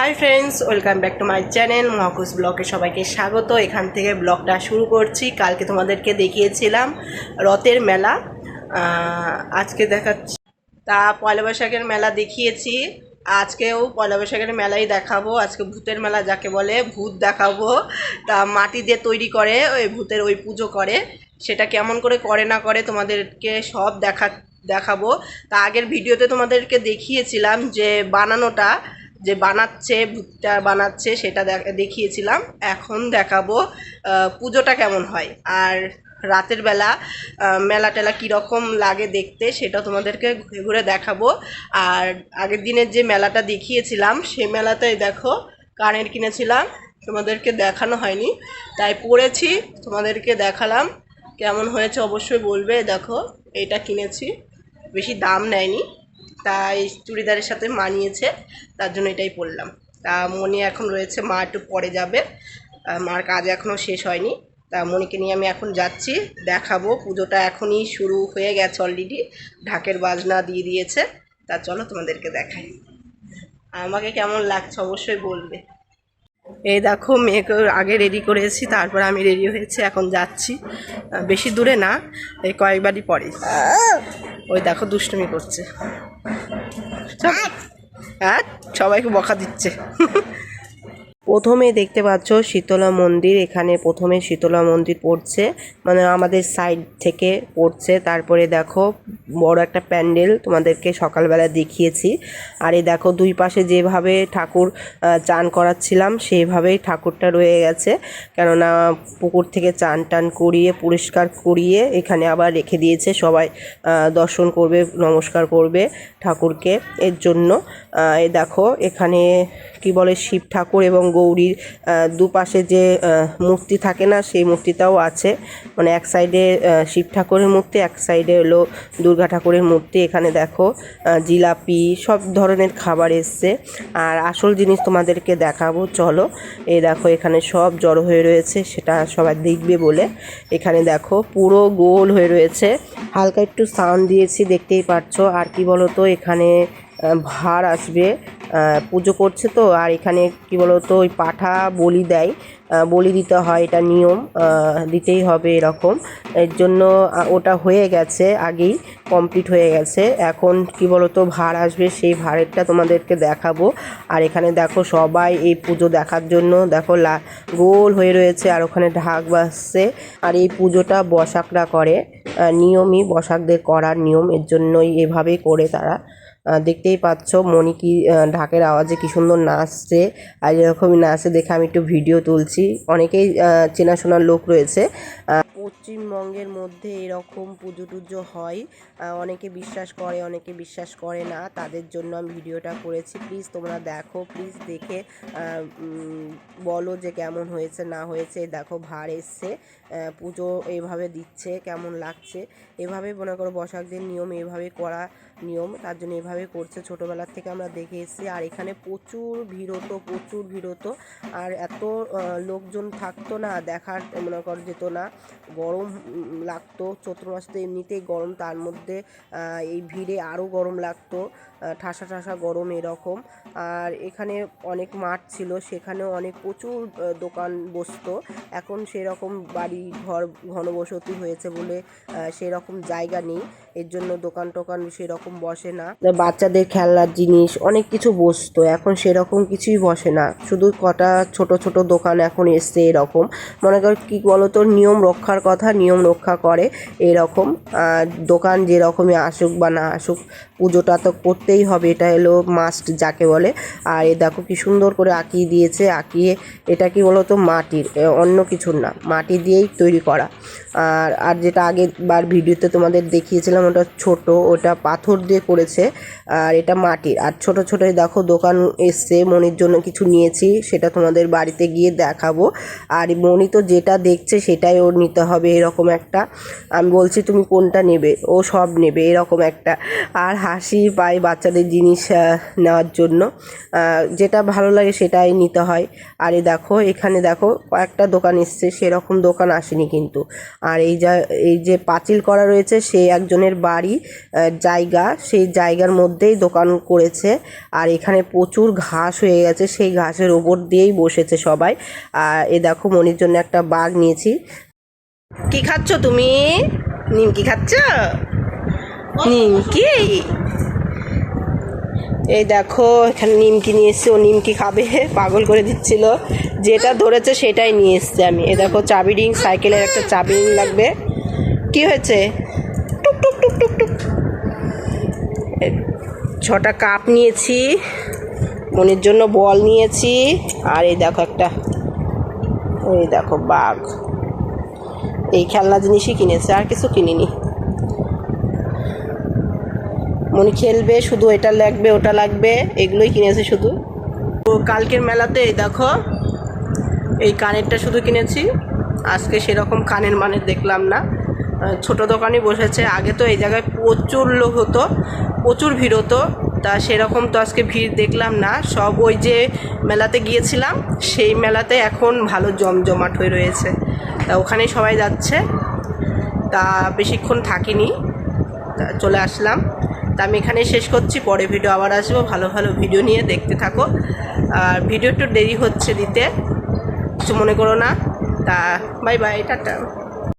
Hi friends welcome back to my channel মহাকুশ ব্লগে সবাইকে স্বাগত। এখান থেকে ব্লগটা শুরু করছি। কালকে তোমাদেরকে দেখিয়েছিলাম রথের মেলা। আজকে দেখাচ্ছি। তা পয়লা বৈশাখের মেলা দেখিয়েছি। আজকেও পয়লা বৈশাখের মেলাই দেখাবো। আজকে ভূতের মেলা যাকে বলে, ভূত দেখাবো। তা মাটি দিয়ে তৈরি করে, ওই ভূতের ওই পুজো করে। সেটা কেমন করে করে না করে তোমাদেরকে সব দেখা, দেখাবো। তা আগের ভিডিওতে তোমাদেরকে দেখিয়েছিলাম যে বানানোটা যে বানাচ্ছে ভূতটা বানাচ্ছে, সেটা দেখিয়েছিলাম। এখন দেখাবো পুজোটা কেমন হয়। আর রাতের বেলা মেলা টেলা কীরকম লাগে দেখতে, সেটা তোমাদেরকে ঘুরে ঘুরে দেখাবো। আর আগের দিনের যে মেলাটা দেখিয়েছিলাম সেই মেলাতেই দেখো, কানের কিনেছিলাম। তোমাদেরকে দেখানো হয়নি। তাই পড়েছি, তোমাদেরকে দেখালাম, কেমন হয়েছে অবশ্যই বলবে। দেখো, এটা কিনেছি। বেশি দাম নেয়নি। তাই চুড়িদারের সাথে মানিয়েছে, তার জন্য এটাই পরলাম। তা মনি এখন রয়েছে, মা একটু পরে যাবে। মার কাজ এখনও শেষ হয়নি। তা মনিকে নিয়ে আমি এখন যাচ্ছি, দেখাবো। পুজোটা এখনই শুরু হয়ে গেছে অলরেডি ঢাকের বাজনা দিয়ে দিয়েছে। তা চলো তোমাদেরকে দেখাই। আমাকে কেমন লাগছে অবশ্যই বলবে। এই দেখো মেয়েকে আগে রেডি করেছি তারপর আমি রেডি হয়েছি এখন যাচ্ছি। বেশি দূরে না এই কয়েকবারই পরে। ওই দেখো দুষ্টুমি করছে। হ্যাঁ সবাইকে বকা দিচ্ছে। প্রথমে দেখতে পাচ্ছ শীতলা মন্দির। এখানে প্রথমে শীতলা মন্দির পড়ছে মানে আমাদের সাইড থেকে পড়ছে। তারপরে দেখো বড় একটা প্যান্ডেল তোমাদেরকে সকালবেলা দেখিয়েছি। আর এই দেখো দুই পাশে যেভাবে ঠাকুর চান করাচ্ছিলাম, সেভাবেই ঠাকুরটা রয়ে গেছে। কেননা পুকুর থেকে চান টান করিয়ে, পরিষ্কার করিয়ে এখানে আবার রেখে দিয়েছে সবাই দর্শন করবে, নমস্কার করবে ঠাকুরকে এর জন্য। এই দেখো এখানে কি বলে শিব ঠাকুর এবং গৌরীর দুপাশে যে মূর্তি থাকে না, সেই মূর্তিটাও আছে। মানে এক সাইডে শিব ঠাকুরের মূর্তি, এক সাইডে হলো দুর্গা ঠাকুরের মূর্তি। এখানে দেখো জিলাপি, সব ধরনের খাবার এসছে। আর আসল জিনিস তোমাদেরকে দেখাবো, চলো। এ দেখো, এখানে সব জড়ো হয়ে রয়েছে, সেটা সবাই দেখবে বলে। এখানে দেখো, পুরো গোল হয়ে রয়েছে। হালকা একটু সাউন্ড দিয়েছি, দেখতেই পাচ্ছ আর কি বলো তো এখানে ভার আসবে। পুজো করছে তো, আর এখানে কি বলতো, ওই পাঠা বলি দেয়। বলি দিতে হয়, এটা নিয়ম দিতেই হবে এরকম। এর জন্য ওটা হয়ে গেছে, আগেই কমপ্লিট হয়ে গেছে। এখন কি বলতো, ভার আসবে, সেই ভাড়েরটা তোমাদেরকে দেখাবো। আর এখানে দেখো, সবাই এই পুজো দেখার জন্য, দেখো, লা, গোল হয়ে রয়েছে, আর ওখানে ঢাক বাজছে। আর এই পুজোটা বসাকরা করে নিয়মই বসাকদের করার নিয়ম। এর জন্যই এভাবেই করে তারা দেখতেই পাচ্ছ মনি কি ঢাকের আওয়াজে কি সুন্দর নাচছে। আর এরকমই নাচে দেখে আমি একটু ভিডিও তুলছি। অনেকেই চেনাশোনার লোক রয়েছে। পশ্চিমবঙ্গের মধ্যে এরকম পুজো টুজো হয় অনেকে বিশ্বাস করে, অনেকে বিশ্বাস করে না, তাদের জন্য আমি ভিডিওটা করেছি। প্লিজ তোমরা দেখো, প্লিজ দেখে বলো যে কেমন হয়েছে, না হয়েছে। দেখো, ভার এসছে পুজো এভাবে দিচ্ছে, কেমন লাগছে। এভাবে মনে করো বসাকদের নিয়ম এভাবে করা নিয়ম, তার জন্য এভাবে করছে। ছোটোবেলার থেকে আমরা দেখে এসেছি, আর এখানে প্রচুর ভিড় হতো, প্রচুর ভিড় হতো। আর এত লোকজন থাকতো না, দেখার মনে কর যেত না। গরম লাগতো। চৈত্র মাস তো এমনিতেই গরম, তার মধ্যে এই ভিড়ে আরও গরম লাগতো। ঠাসা ঠাসা গরম এরকম। আর এখানে অনেক মাঠ ছিল, সেখানেও অনেক প্রচুর দোকান বসতো। এখন সেরকম বাড়ি ঘর ঘনবসতি হয়েছে বলে সেরকম জায়গা নেই। এর জন্য দোকান টোকান সেরকম বসে না। বাচ্চাদের খেলনার জিনিস, অনেক কিছু বসতো। এখন সেরকম কিছুই বসে না। শুধু কটা ছোট ছোট দোকান এখন এসছে এরকম। মনে কর কি বলতো, নিয়ম রক্ষার কথা, নিয়ম রক্ষা করে এরকম। দোকান যেরকমই আসুক বা না আসুক, পুজোটা তো করতেই হবে, এটা হলো মাস্ট যাকে বলে। আর এ দেখো কি সুন্দর করে আঁকিয়ে দিয়েছে, আঁকিয়ে এটা কি বলতো, মাটির অন্য কিছুর না, মাটি দিয়েই তৈরি করা। আর আর যেটা আগেরবার ভিডিওতে তোমাদের দেখিয়েছিলাম, ওটা ছোট, ওটা পাথর দিয়ে করেছে, আর এটা মাটির। আর ছোট ছোট দেখো দোকান এসছে, মনির জন্য কিছু নিয়েছি, সেটা তোমাদের বাড়িতে গিয়ে দেখাবো। আর মনি তো যেটা দেখছে, সেটাই ওর নিতে হবে এরকম একটা। আমি বলছি, তুমি কোনটা নেবে? ও সব নেবে এরকম একটা। আর হাসি পায় বাচ্চাদের জিনিস নেওয়ার জন্য। যেটা ভালো লাগে সেটাই নিতে হয়। আর এই দেখো, এখানে দেখো, কয়েকটা দোকান এসছে, সেরকম দোকান আসেনি কিন্তু। আর এই যা, এই যে পাঁচিল করা রয়েছে, সেই একজনের বাড়ি জায়গা, সেই জায়গার মধ্যেই দোকান করেছে। আর এখানে প্রচুর ঘাস হয়ে গেছে, সেই ঘাসের ওপর দিয়েই বসেছে সবাই। আর এ দেখো, মনির জন্য একটা বাঘ নিয়েছি। কি খাচ্ছ তুমি? নিমকি খাচ্ছ? নিমকি? এই দেখো, এখানে নিমকি নিয়ে এসছে। ও নিমকি খাবে, পাগল করে দিচ্ছিল। যেটা ধরেছে সেটাই নিয়ে এসছে আমি। এ দেখো, চাবি রিং, সাইকেলের একটা চাবি রিং লাগবে। কি হয়েছে? টুক টুক টুক টুক টুক। ছটা কাপ নিয়েছি। মনের জন্য বল নিয়েছি। আর এই দেখো একটা, এই দেখো বাঘ। এই খেলনা জিনিসই কিনেছে, আর কিছু কিনিনি। মনি খেলবে, শুধু এটা লাগবে, ওটা লাগবে, এগুলোই কিনেছে শুধু। তো কালকের মেলাতে, এই দেখো, এই কানেরটা শুধু কিনেছি। আজকে সেরকম কানের মানে দেখলাম না। ছোট দোকানই বসেছে। আগে তো এই জায়গায় প্রচুর লোক হতো, প্রচুর ভিড় হতো। তা সেরকম তো আজকে ভিড় দেখলাম না। সব ওই যে মেলাতে গিয়েছিলাম, সেই মেলাতে এখন ভালো জমজমাট হয়ে রয়েছে। তা ওখানে সবাই যাচ্ছে। তা বেশিক্ষণ থাকিনি। তা চলে আসলাম। তা আমি এখানে শেষ করছি। পরে ভিডিও আবার আসব। ভালো ভালো ভিডিও নিয়ে দেখতে থাকো। আর ভিডিও একটু দেরি হচ্ছে দিতে। কিছু মনে করো না। তা বাই বাই টাটা।